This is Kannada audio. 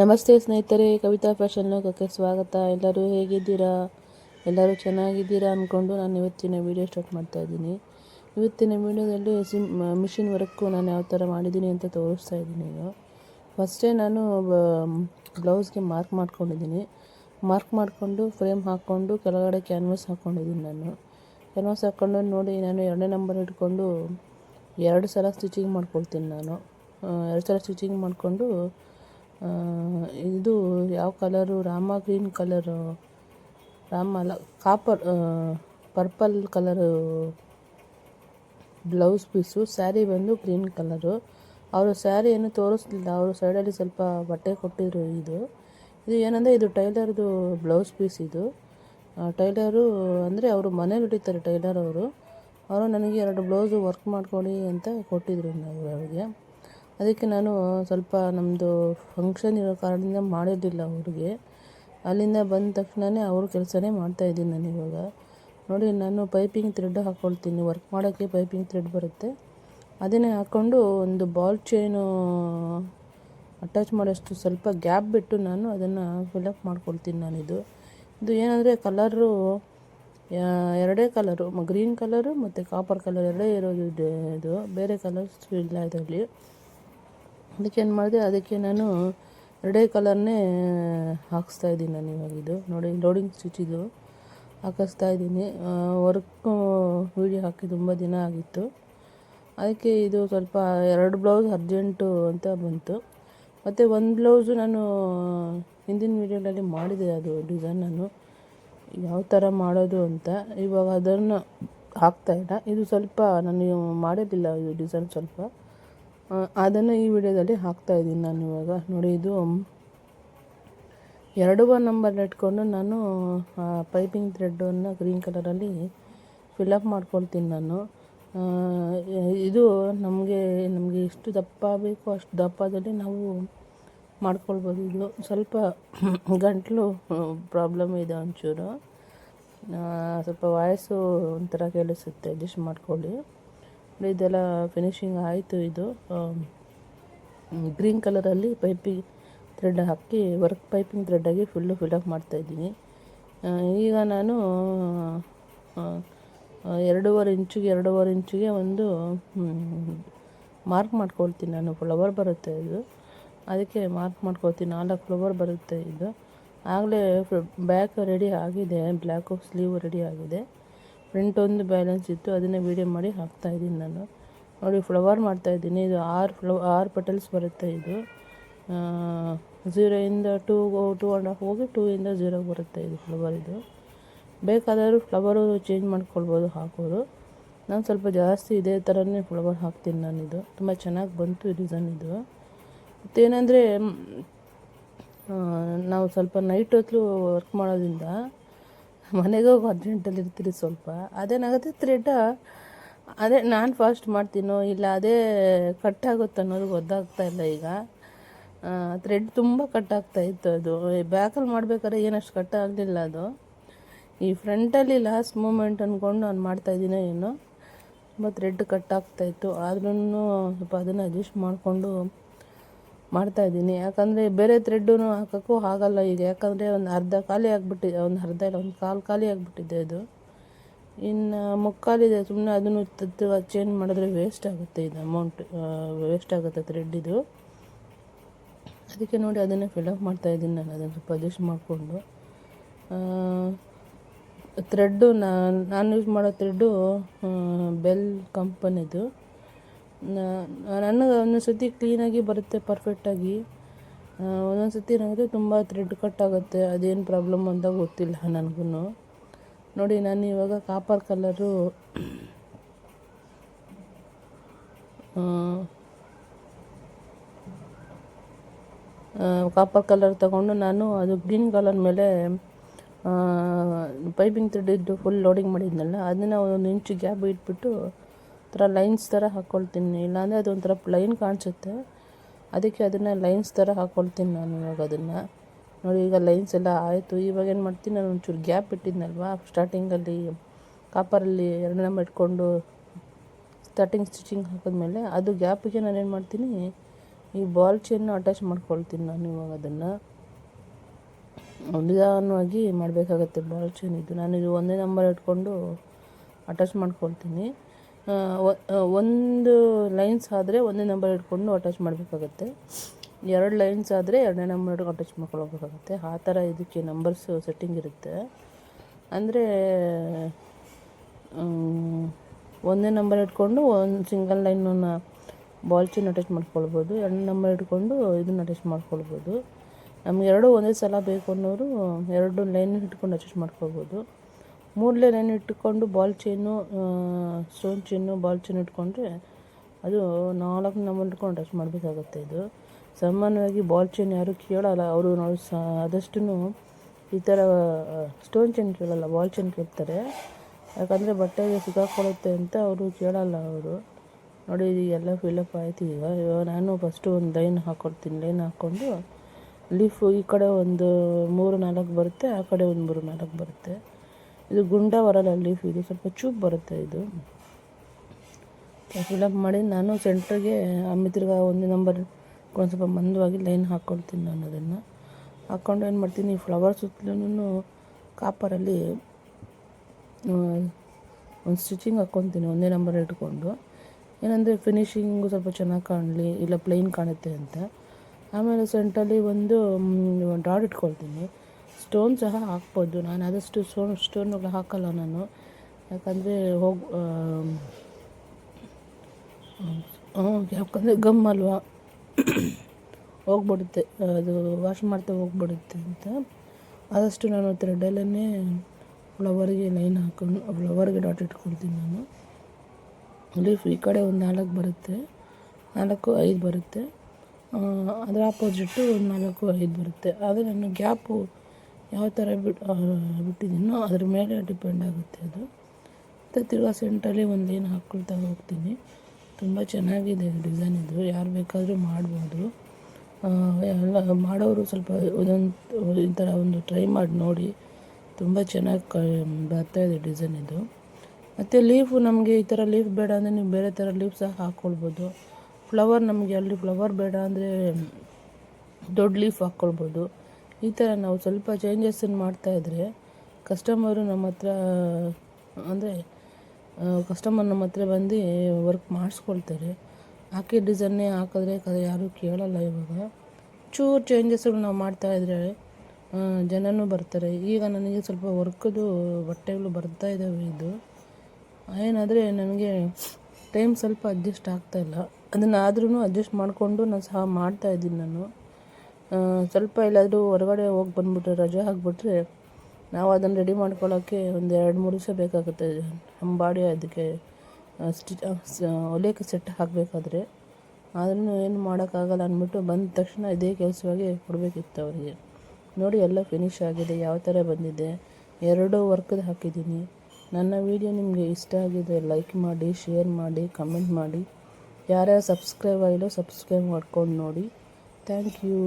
ನಮಸ್ತೆ ಸ್ನೇಹಿತರೆ, ಕವಿತಾ ಫ್ಯಾಷನ್ ಲೋಕಕ್ಕೆ ಸ್ವಾಗತ. ಎಲ್ಲರೂ ಹೇಗಿದ್ದೀರಾ? ಎಲ್ಲರೂ ಚೆನ್ನಾಗಿದ್ದೀರಾ ಅಂದ್ಕೊಂಡು ನಾನು ಇವತ್ತಿನ ವೀಡಿಯೋ ಸ್ಟಾರ್ಟ್ ಮಾಡ್ತಾ ಇದ್ದೀನಿ. ಇವತ್ತಿನ ವೀಡಿಯೋದಲ್ಲಿ ಸಿಮ್ ಮಿಷಿನ್ ವರ್ಕು ನಾನು ಯಾವ ಥರ ಮಾಡಿದ್ದೀನಿ ಅಂತ ತೋರಿಸ್ತಾ ಇದ್ದೀನಿ ಈಗ. ಫಸ್ಟೇ ನಾನು ಬ್ಲೌಸ್ಗೆ ಮಾರ್ಕ್ ಮಾಡ್ಕೊಂಡಿದ್ದೀನಿ. ಮಾರ್ಕ್ ಮಾಡಿಕೊಂಡು ಫ್ರೇಮ್ ಹಾಕ್ಕೊಂಡು ಕೆಳಗಡೆ ಕ್ಯಾನ್ವಾಸ್ ಹಾಕ್ಕೊಂಡಿದ್ದೀನಿ ನಾನು. ಕ್ಯಾನ್ವಾಸ್ ಹಾಕ್ಕೊಂಡು ನೋಡಿ ನಾನು ಎರಡನೇ ನಂಬರ್ ಇಟ್ಕೊಂಡು ಎರಡು ಸಲ ಸ್ಟಿಚಿಂಗ್ ಮಾಡ್ಕೊಳ್ತೀನಿ ನಾನು. ಎರಡು ಸಲ ಸ್ಟಿಚಿಂಗ್ ಮಾಡಿಕೊಂಡು ಇದು ಯಾವ ಕಲರು ರಾಮ ಗ್ರೀನ್ ಕಲರು ರಾಮ ಅಲ್ಲ copper purple colour blouse piece saree ಬಂದು ಗ್ರೀನ್ ಕಲರು ಅವರು ಸ್ಯಾರಿ ಏನು ತೋರಿಸ್ಲಿಲ್ಲ. ಅವರು ಸೈಡಲ್ಲಿ ಸ್ವಲ್ಪ ಬಟ್ಟೆ ಕೊಟ್ಟಿದ್ರು ಇದು. ಇದು ಏನಂದರೆ ಇದು ಟೈಲರ್ದು ಬ್ಲೌಸ್ ಪೀಸ್ ಇದು. ಟೈಲರು ಅಂದರೆ ಅವರು ಮನೇಲಿ ಹೊಡಿತಾರೆ ಟೈಲರ್ ಅವರು. ಅವರು ನನಗೆ ಎರಡು ಬ್ಲೌಸು ವರ್ಕ್ ಮಾಡ್ಕೊಳ್ಳಿ ಅಂತ ಕೊಟ್ಟಿದ್ರು ನಾವು ಅವರಿಗೆ. ಅದಕ್ಕೆ ನಾನು ಸ್ವಲ್ಪ ನಮ್ಮದು ಫಂಕ್ಷನ್ ಇರೋ ಕಾರಣದಿಂದ ಮಾಡಿರಲಿಲ್ಲ ಅವ್ರಿಗೆ ಅಲ್ಲಿಂದ ಬಂದ ತಕ್ಷಣವೇ ಅವ್ರ ಕೆಲಸನೇ ಮಾಡ್ತಾಯಿದ್ದೀನಿ ನಾನು ಇವಾಗ. ನೋಡಿ, ನಾನು ಪೈಪಿಂಗ್ ಥ್ರೆಡ್ ಹಾಕ್ಕೊಳ್ತೀನಿ ವರ್ಕ್ ಮಾಡೋಕ್ಕೆ ಪೈಪಿಂಗ್ ಥ್ರೆಡ್ ಬರುತ್ತೆ. ಅದನ್ನೇ ಹಾಕ್ಕೊಂಡು ಒಂದು ಬಾಲ್ ಚೈನು ಅಟ್ಯಾಚ್ ಮಾಡೋಷ್ಟು ಸ್ವಲ್ಪ ಗ್ಯಾಪ್ ಬಿಟ್ಟು ನಾನು ಅದನ್ನು ಫಿಲಪ್ ಮಾಡ್ಕೊಳ್ತೀನಿ ನಾನಿದು ಇದು. ಏನಂದರೆ ಕಲರು ಎರಡೇ ಕಲರು ಗ್ರೀನ್ ಕಲರು ಮತ್ತು ಕಾಪರ್ ಕಲರ್ ಎರಡೇ ಇರೋದು ಇದು ಇದು. ಬೇರೆ ಕಲರ್ಸ್ ಇಲ್ಲ ಇದರಲ್ಲಿ. ಅದಕ್ಕೆ ಏನು ಮಾಡಿದೆ, ಅದಕ್ಕೆ ನಾನು ರೆಡೇ ಕಲರ್ನೇ ಹಾಕಿಸ್ತಾ ಇದ್ದೀನಿ ನಾನು ಇವಾಗ ಇದು. ನೋಡಿ ಲೋಡಿಂಗ್ ಸ್ಟಿಚ್ ಇದು. ಹಾಕಿಸ್ತಾ ಇದ್ದೀನಿ. ವರ್ಕು ವೀಡಿಯೋ ಹಾಕಿ ತುಂಬ ದಿನ ಆಗಿತ್ತು. ಅದಕ್ಕೆ ಇದು ಸ್ವಲ್ಪ ಎರಡು ಬ್ಲೌಸ್ ಅರ್ಜೆಂಟು ಅಂತ ಬಂತು. ಮತ್ತು ಒಂದು ಬ್ಲೌಸು ನಾನು ಹಿಂದಿನ ವೀಡಿಯೋನಲ್ಲಿ ಮಾಡಿದೆ ಅದು ಡಿಸೈನ್ ನಾನು. ಯಾವ ಥರ ಮಾಡೋದು ಅಂತ. ಇವಾಗ ಅದನ್ನು ಹಾಕ್ತಾಯಿಲ್ಲ ಇದು ಸ್ವಲ್ಪ ನಾನು ಮಾಡಿರಲಿಲ್ಲ, ಇದು ಡಿಸೈನ್ ಸ್ವಲ್ಪ. ಅದನ್ನು ಈ ವಿಡಿಯೋದಲ್ಲಿ ಹಾಕ್ತಾ ಇದ್ದೀನಿ ನಾನು ಇವಾಗ. ನೋಡಿ, ಇದು ಎರಡು ನಂಬರ್ ಇಟ್ಕೊಂಡು ನಾನು ಪೈಪಿಂಗ್ ಥ್ರೆಡ್ಡನ್ನು ಗ್ರೀನ್ ಕಲರಲ್ಲಿ ಫಿಲಪ್ ಮಾಡ್ಕೊಳ್ತೀನಿ ನಾನು. ಇದು ನಮಗೆ ನಮಗೆ ಎಷ್ಟು ದಪ್ಪ ಬೇಕು, ಅಷ್ಟು ದಪ್ಪದಲ್ಲಿ ನಾವು ಮಾಡ್ಕೊಳ್ಬೋದು. ಇದು ಸ್ವಲ್ಪ ಗಂಟಲು ಪ್ರಾಬ್ಲಮ್ ಇದೆ ಒಂಚೂರು. ಸ್ವಲ್ಪ ವಾಯ್ಸು ಒಂಥರ ಕೇಳಿಸುತ್ತೆ ಅಡ್ಜಸ್ಟ್ ಮಾಡ್ಕೊಳ್ಳಿ. ಇದೆಲ್ಲ ಫಿನಿಶಿಂಗ್ ಆಯಿತು ಇದು. ಗ್ರೀನ್ ಕಲರಲ್ಲಿ ಪೈಪಿಂಗ್ ಥ್ರೆಡ್ ಹಾಕಿ ವರ್ಕ್ ಪೈಪಿಂಗ್ ಥ್ರೆಡ್ಡಾಗಿ ಫುಲ್ಲು ಫಿಲಪ್ ಮಾಡ್ತಾಯಿದ್ದೀನಿ ಈಗ ನಾನು ಎರಡೂವರೆ ಇಂಚಿಗೆ ಎರಡೂವರೆ ಇಂಚಿಗೆ ಒಂದು ಮಾರ್ಕ್ ಮಾಡ್ಕೊಳ್ತೀನಿ ನಾನು ಫ್ಲವರ್ ಬರುತ್ತೆ ಇದು. ಅದಕ್ಕೆ ಮಾರ್ಕ್ ಮಾಡ್ಕೊಳ್ತೀನಿ, ನಾಲ್ಕು ಫ್ಲವರ್ ಬರುತ್ತೆ ಇದು. ಆಗಲೇ ಬ್ಯಾಕ್ ರೆಡಿ ಆಗಿದೆ ಬ್ಲ್ಯಾಕು ಸ್ಲೀವ್ ರೆಡಿ ಆಗಿದೆ. ಫ್ರಂಟ್ ಒಂದು ಬ್ಯಾಲೆನ್ಸ್ ಇತ್ತು, ಅದನ್ನು ವೀಡಿಯೋ ಮಾಡಿ ಹಾಕ್ತಾ ಇದ್ದೀನಿ ನಾನು. ನೋಡಿ ಫ್ಲವರ್ ಮಾಡ್ತಾಯಿದ್ದೀನಿ ಇದು ಆರು ಫ್ಲವ ಆರು ಪೆಟಲ್ಸ್ ಬರುತ್ತೆ ಇದು. ಝೀರೋಯಿಂದ ಟೂ ಟೂ ಆ್ಯಂಡ್ ಹಾಫ್ ಹೋಗಿ ಟೂ ಇಂದ ಝೀರೋಗೆ ಬರುತ್ತೆ ಇದು ಫ್ಲವರ್ ಇದು. ಬೇಕಾದರೂ ಫ್ಲವರು ಚೇಂಜ್ ಮಾಡ್ಕೊಳ್ಬೋದು, ಹಾಕೋರು. ನಾನು ಸ್ವಲ್ಪ ಜಾಸ್ತಿ ಇದೇ ಥರನೇ ಫ್ಲವರ್ ಹಾಕ್ತೀನಿ ನಾನು ಇದು. ತುಂಬ ಚೆನ್ನಾಗಿ ಬಂತು ಡಿಸೈನ್ ಇದು. ಮತ್ತೇನೆಂದರೆ ನಾವು ಸ್ವಲ್ಪ ನೈಟ್ ಹೊತ್ತು ವರ್ಕ್ ಮಾಡೋದ್ರಿಂದ ಮನೆಗೆ ಹೋಗಿ ಅರ್ಜೆಂಟಲ್ಲಿ ಇರ್ತೀರಿ ಸ್ವಲ್ಪ. ಅದೇನಾಗುತ್ತೆ? ಥ್ರೆಡ್ ಅದೇ ನಾನು ಫಾಸ್ಟ್ ಮಾಡ್ತೀನೋ ಇಲ್ಲ ಅದೇ ಕಟ್ ಆಗುತ್ತೆ ಅನ್ನೋದು ಗೊತ್ತಾಗ್ತಾ ಇಲ್ಲ ಈಗ. ಥ್ರೆಡ್ ತುಂಬ ಕಟ್ ಆಗ್ತಾ ಇತ್ತು ಅದು. ಬ್ಯಾಕಲ್ಲಿ ಮಾಡಬೇಕಾದ್ರೆ ಏನಷ್ಟು ಕಟ್ ಆಗಲಿಲ್ಲ ಅದು. ಈ ಫ್ರಂಟಲ್ಲಿ ಲಾಸ್ಟ್ ಮೂಮೆಂಟ್ ಅಂದ್ಕೊಂಡು ನಾನು ಮಾಡ್ತಾಯಿದ್ದೀನೋ ಏನೋ, ತುಂಬ ಥ್ರೆಡ್ ಕಟ್ ಆಗ್ತಾಯಿತ್ತು ಆದ್ರೂ ಸ್ವಲ್ಪ ಅದನ್ನು ಅಡ್ಜಸ್ಟ್ ಮಾಡಿಕೊಂಡು ಮಾಡ್ತಾಯಿದ್ದೀನಿ ಯಾಕಂದರೆ ಬೇರೆ ಥ್ರೆಡ್ಡೂ ಹಾಕೋಕ್ಕೂ ಆಗಲ್ಲ ಈಗ. ಯಾಕಂದರೆ ಒಂದು ಅರ್ಧ ಖಾಲಿ ಆಗಿಬಿಟ್ಟಿದೆ ಒಂದು ಅರ್ಧ ಇಲ್ಲ, ಒಂದು ಕಾಲು ಖಾಲಿ ಆಗಿಬಿಟ್ಟಿದೆ ಅದು. ಇನ್ನು ಮುಕ್ಕಾಲಿದೆ ಸುಮ್ಮನೆ ಅದನ್ನು ಚೇಂಜ್ ಮಾಡಿದ್ರೆ ವೇಸ್ಟ್ ಆಗುತ್ತೆ ಇದು ಅಮೌಂಟ್ ವೇಸ್ಟ್ ಆಗುತ್ತೆ ಥ್ರೆಡ್ ಇದು. ಅದಕ್ಕೆ ನೋಡಿ ಅದನ್ನೇ ಫಿಲಪ್ ಮಾಡ್ತಾಯಿದ್ದೀನಿ ನಾನು. ಅದನ್ನು ಸ್ವಲ್ಪ ಅಡ್ಜಸ್ಟ್ ಮಾಡಿಕೊಂಡು. ಥ್ರೆಡ್ಡು ನಾನು ಯೂಸ್ ಮಾಡೋ ಥ್ರೆಡ್ಡು ಬೆಲ್ ಕಂಪನಿದು ನನಗೆ ಒಂದೊಂದು ಸರ್ತಿ ಕ್ಲೀನಾಗಿ ಬರುತ್ತೆ ಪರ್ಫೆಕ್ಟಾಗಿ ಒಂದೊಂದು ಸತಿ ಏನಾಗುತ್ತೆ ತುಂಬ ಥ್ರೆಡ್ ಕಟ್ ಆಗುತ್ತೆ, ಅದೇನು ಪ್ರಾಬ್ಲಮ್ ಅಂತ ಗೊತ್ತಿಲ್ಲ ನನಗೂ ನೋಡಿ, ನಾನು ಇವಾಗ ಕಾಪರ್ ಕಲರು ಕಾಪರ್ ಕಲರ್ ತಗೊಂಡು ನಾನು ಅದು ಗ್ರೀನ್ ಕಲರ್ ಮೇಲೆ ಪೈಪಿಂಗ್ ಥ್ರೆಡ್ ಇದ್ದು ಫುಲ್ ಲೋಡಿಂಗ್ ಮಾಡಿದ್ನಲ್ಲ, ಅದನ್ನು ಒಂದು ಇಂಚು ಗ್ಯಾಪ್ ಇಟ್ಬಿಟ್ಟು ಥರ ಲೈನ್ಸ್ ಥರ ಹಾಕ್ಕೊಳ್ತೀನಿ ಇಲ್ಲಾಂದರೆ ಅದು ಒಂಥರ ಪ್ಲೈನ್ ಕಾಣಿಸುತ್ತೆ. ಅದಕ್ಕೆ ಅದನ್ನು ಲೈನ್ಸ್ ಥರ ಹಾಕ್ಕೊಳ್ತೀನಿ ನಾನು ಇವಾಗ ಅದನ್ನು. ನೋಡಿ, ಈಗ ಲೈನ್ಸ್ ಎಲ್ಲ ಆಯಿತು. ಇವಾಗ ಏನು ಮಾಡ್ತೀನಿ, ನಾನು ಒಂಚೂರು ಗ್ಯಾಪ್ ಇಟ್ಟಿದ್ನಲ್ವಾ? ಸ್ಟಾರ್ಟಿಂಗಲ್ಲಿ ಕಾಪರಲ್ಲಿ ಎರಡು ನಂಬರ್ ಇಟ್ಕೊಂಡು ಸ್ಟಾರ್ಟಿಂಗ್ ಸ್ಟಿಚಿಂಗ್ ಹಾಕಿದ್ಮೇಲೆ ಅದು ಗ್ಯಾಪಿಗೆ ನಾನು ಏನು ಮಾಡ್ತೀನಿ, ಈ ಬಾಲ್ ಚೇನ್ನು ಅಟ್ಯಾಚ್ ಮಾಡ್ಕೊಳ್ತೀನಿ ನಾನು ಇವಾಗ ಅದನ್ನು. ನಿಧಾನವಾಗಿ ಮಾಡಬೇಕಾಗತ್ತೆ ಬಾಲ್ ಚೈನ್ ಇದು. ನಾನು ಇದು ಒಂದೇ ನಂಬರ್ ಇಟ್ಕೊಂಡು ಅಟ್ಯಾಚ್ ಮಾಡ್ಕೊಳ್ತೀನಿ. ಒಂದು ಲೈನ್ಸ್ ಆದರೆ ಒಂದೇ ನಂಬರ್ ಇಟ್ಕೊಂಡು ಅಟ್ಯಾಚ್ ಮಾಡಬೇಕಾಗತ್ತೆ. ಎರಡು ಲೈನ್ಸ್ ಆದರೆ ಎರಡನೇ ನಂಬರ್ ಇಟ್ಕೊಂಡು ಅಟ್ಯಾಚ್ ಮಾಡ್ಕೊಳ್ಬೇಕಾಗತ್ತೆ. ಆ ಥರ ಇದಕ್ಕೆ ನಂಬರ್ಸ್ ಸೆಟ್ಟಿಂಗ್ ಇರುತ್ತೆ. ಅಂದರೆ ಒಂದೇ ನಂಬರ್ ಇಟ್ಕೊಂಡು ಒಂದು ಸಿಂಗಲ್ ಲೈನನ್ನು ಬಾಲ್ ಚೈನ್ ಅಟ್ಯಾಚ್ ಮಾಡ್ಕೊಳ್ಬೋದು. ಎರಡು ನಂಬರ್ ಇಟ್ಕೊಂಡು ಇದನ್ನ ಅಟ್ಯಾಚ್ ಮಾಡ್ಕೊಳ್ಬೋದು. ನಮ್ಗೆ ಎರಡು ಒಂದೇ ಸಲ ಬೇಕು ಅನ್ನೋರು ಎರಡು ಲೈನ್ ಇಟ್ಕೊಂಡು ಅಟ್ಯಾಚ್ ಮಾಡ್ಕೊಳ್ಬೋದು. ಮೂರನೇ ಲೈನ್ ಇಟ್ಟುಕೊಂಡು ball chain stone chain, ball chain ಇಟ್ಕೊಂಡ್ರೆ ಅದು ನಾಲ್ಕು ನಂಬರ್ ಇಟ್ಕೊಂಡು ಟಚ್ ಮಾಡಬೇಕಾಗುತ್ತೆ ಇದು. ಸಾಮಾನ್ಯವಾಗಿ ಬಾಲ್ ಚೈನ್ ಯಾರು ಕೇಳಲ್ಲ, ಅವರು ನಾವು ಸ ಆದಷ್ಟು ಈ ಥರ ಸ್ಟೋನ್ ಚೈನ್ ಕೇಳಲ್ಲ, ಬಾಲ್ ಚೈನ್ ಕೇಳ್ತಾರೆ. ಯಾಕಂದರೆ ಬಟ್ಟೆಗೆ ಸಿಗಾಕೊಳುತ್ತೆ ಅಂತ ಅವರು ಕೇಳಲ್ಲ ಅವರು. ನೋಡಿ, ಇದು ಎಲ್ಲ ಫಿಲಪ್ ಆಯ್ತು ಈಗ. ಇವಾಗ ನಾನು ಫಸ್ಟು ಒಂದು ಲೈನ್ ಹಾಕ್ಕೊಡ್ತೀನಿ ಲೈನ್ ಹಾಕ್ಕೊಂಡು ಲೀಫು ಈ ಕಡೆ ಒಂದು ಮೂರು ನಾಲ್ಕು ಬರುತ್ತೆ, ಆ ಕಡೆ ಒಂದು ಮೂರು ನಾಲ್ಕು ಬರುತ್ತೆ. ಇದು ಗುಂಡ ಬರಲ್ಲ ಲೀಫ್ ಇದು. ಸ್ವಲ್ಪ ಚೂಪ್ ಬರುತ್ತೆ ಇದು. ಫಿಲಪ್ ಮಾಡಿ ನಾನು ಸೆಂಟ್ರಿಗೆ ಆಮೇಲೆ ಒಂದು ನಂಬರ್ ಒಂದು ಸ್ವಲ್ಪ ಮಂದವಾಗಿ ಲೈನ್ ಹಾಕ್ಕೊಳ್ತೀನಿ ನಾನು ಅದನ್ನು. ಹಾಕ್ಕೊಂಡು ಏನು ಮಾಡ್ತೀನಿ ಫ್ಲವರ್ ಸುತ್ತಲೂ ಕಾಪರಲ್ಲಿ ಒಂದು ಸ್ಟಿಚಿಂಗ್ ಹಾಕ್ಕೊತೀನಿ ಒಂದೇ ನಂಬರ್ ಇಟ್ಕೊಂಡು. ಏನಂದರೆ ಫಿನಿಷಿಂಗು ಸ್ವಲ್ಪ ಚೆನ್ನಾಗಿ ಕಾಣಲಿ, ಇಲ್ಲ ಪ್ಲೈನ್ ಕಾಣುತ್ತೆ ಅಂತ. ಆಮೇಲೆ ಸೆಂಟ್ರಲ್ಲಿ ಒಂದು ಡಾಟ್ ಇಟ್ಕೊಳ್ತೀನಿ. ಸ್ಟೋನ್ ಸಹ ಹಾಕ್ಬೋದು. ನಾನು ಆದಷ್ಟು ಸ್ಟೋನ್ ಸ್ಟೋನ್ಗಳು ಹಾಕಲ್ಲ ನಾನು. ಯಾಕಂದರೆ ಹೋಗಿ ಯಾಕಂದರೆ ಗಮ್ ಅಲ್ವಾ? ಹೋಗ್ಬಿಡುತ್ತೆ. ಅದು ವಾಶ್ ಮಾಡ್ತಾ ಹೋಗ್ಬಿಡುತ್ತೆ ಅಂತ. ಆದಷ್ಟು ನಾನು ಥ್ರೆಡಲ್ಲೇ ಫ್ಲವರ್ಗೆ ಲೈನ್ ಹಾಕೊಂಡು, ಫ್ಲವರ್ಗೆ ಡಾಟ್ ಇಟ್ಕೊಳ್ತೀನಿ ನಾನು. ಲೀಫ್ ಈ ಕಡೆ ಒಂದು ನಾಲ್ಕು ಬರುತ್ತೆ. ನಾಲ್ಕು, ಐದು ಬರುತ್ತೆ. ಅದರ ಆಪೋಸಿಟ್ಟು ಒಂದು ನಾಲ್ಕು, ಐದು ಬರುತ್ತೆ. ಆದರೆ ನಾನು ಗ್ಯಾಪು ಯಾವ ಥರ ಬಿಟ್ಟು ಬಿಟ್ಟಿದ್ದೀನೋ ಅದ್ರ ಮೇಲೆ ಡಿಪೆಂಡ್ ಆಗುತ್ತೆ ಅದು. ಮತ್ತು ತಿರ್ಗಾ ಸೆಂಟ್ರಲ್ಲಿ ಒಂದು ಹಾಕ್ಕೊಳ್ತಾ ಹೋಗ್ತೀನಿ. ತುಂಬ ಚೆನ್ನಾಗಿದೆ ಡಿಸೈನ್ ಇದು. ಯಾರು ಬೇಕಾದರೂ ಮಾಡ್ಬೋದು. ಎಲ್ಲ ಮಾಡೋರು ಸ್ವಲ್ಪ ಒಂದೊಂದು ಈ ಥರ ಒಂದು ಟ್ರೈ ಮಾಡಿ ನೋಡಿ. ತುಂಬ ಚೆನ್ನಾಗಿ ಕ ಬರ್ತಾ ಇದೆ ಡಿಸೈನ್ ಇದು. ಮತ್ತು ಲೀಫು ನಮಗೆ ಈ ಥರ ಲೀಫ್ ಬೇಡ ಅಂದರೆ ನೀವು ಬೇರೆ ಥರ ಲೀಫ್ ಸಹ ಹಾಕ್ಕೊಳ್ಬೋದು ಫ್ಲವರ್ ನಮಗೆ ಅಲ್ಲಿ ಫ್ಲವರ್ ಬೇಡ ಅಂದರೆ ದೊಡ್ಡ ಲೀಫ್ ಹಾಕ್ಕೊಳ್ಬೋದು ಈ ಥರ ನಾವು ಸ್ವಲ್ಪ ಚೇಂಜಸ್ಸನ್ನು ಮಾಡ್ತಾಯಿದ್ರೆ ಕಸ್ಟಮರು ನಮ್ಮ ಹತ್ರ, ಅಂದರೆ ಕಸ್ಟಮರ್ ನಮ್ಮ ಹತ್ರ ಬಂದು ವರ್ಕ್ ಮಾಡಿಸ್ಕೊಳ್ತಾರೆ. ಹಾಕಿ ಡಿಸೈನ್ನೇ ಹಾಕಿದ್ರೆ ಕದ ಯಾರೂ ಕೇಳಲ್ಲ ಇವಾಗ. ಚೂರು ಚೇಂಜಸ್ಗಳು ನಾವು ಮಾಡ್ತಾಯಿದ್ರೆ ಜನನೂ ಬರ್ತಾರೆ. ಈಗ ನನಗೆ ಸ್ವಲ್ಪ ವರ್ಕದು ಬಟ್ಟೆಗಳು ಬರ್ತಾ ಇದ್ದಾವೆ ಇದು. ಏನಾದರೆ ನನಗೆ ಟೈಮ್ ಸ್ವಲ್ಪ ಅಡ್ಜಸ್ಟ್ ಆಗ್ತಾಯಿಲ್ಲ ಅದನ್ನು ಆದ್ರೂ ಅಡ್ಜಸ್ಟ್ ಮಾಡಿಕೊಂಡು ನಾನು ಸಹ ಮಾಡ್ತಾಯಿದ್ದೀನಿ ನಾನು. ಸ್ವಲ್ಪ ಎಲ್ಲಾದರೂ ಹೊರಗಡೆ ಹೋಗಿ ಬಂದುಬಿಟ್ರೆ, ರಜೆ ಹಾಕ್ಬಿಟ್ರೆ ನಾವು ಅದನ್ನು ರೆಡಿ ಮಾಡ್ಕೊಳ್ಳೋಕ್ಕೆ ಒಂದು ಎರಡು ಮೂರು ದಿವಸ ಬೇಕಾಗುತ್ತೆ. ನಮ್ಮ ಬಾಡಿ ಅದಕ್ಕೆ ಸ್ಟಿಚ್ ಹೊಲಿಯೋಕ್ಕೆ ಸೆಟ್ ಹಾಕಬೇಕಾದ್ರೆ. ಅದನ್ನು ಏನು ಮಾಡೋಕ್ಕಾಗಲ್ಲ ಅಂದ್ಬಿಟ್ಟು ಬಂದ ತಕ್ಷಣ ಇದೇ ಕೆಲಸವಾಗಿ ಕೊಡಬೇಕಿತ್ತು ಅವರಿಗೆ. ನೋಡಿ ಎಲ್ಲ ಫಿನಿಶ್ ಆಗಿದೆ, ಯಾವ ಥರ ಬಂದಿದೆ. ಎರಡು ವರ್ಕ್ದು ಹಾಕಿದ್ದೀನಿ. ನನ್ನ ವಿಡಿಯೋ ನಿಮಗೆ ಇಷ್ಟ ಆಗಿದೆ ಲೈಕ್ ಮಾಡಿ ಶೇರ್ ಮಾಡಿ ಕಮೆಂಟ್ ಮಾಡಿ. ಯಾರ್ಯಾರು ಸಬ್ಸ್ಕ್ರೈಬ್ ಆಗಿಲ್ಲೋ ಸಬ್ಸ್ಕ್ರೈಬ್ ಮಾಡ್ಕೊಂಡು ನೋಡಿ. Thank you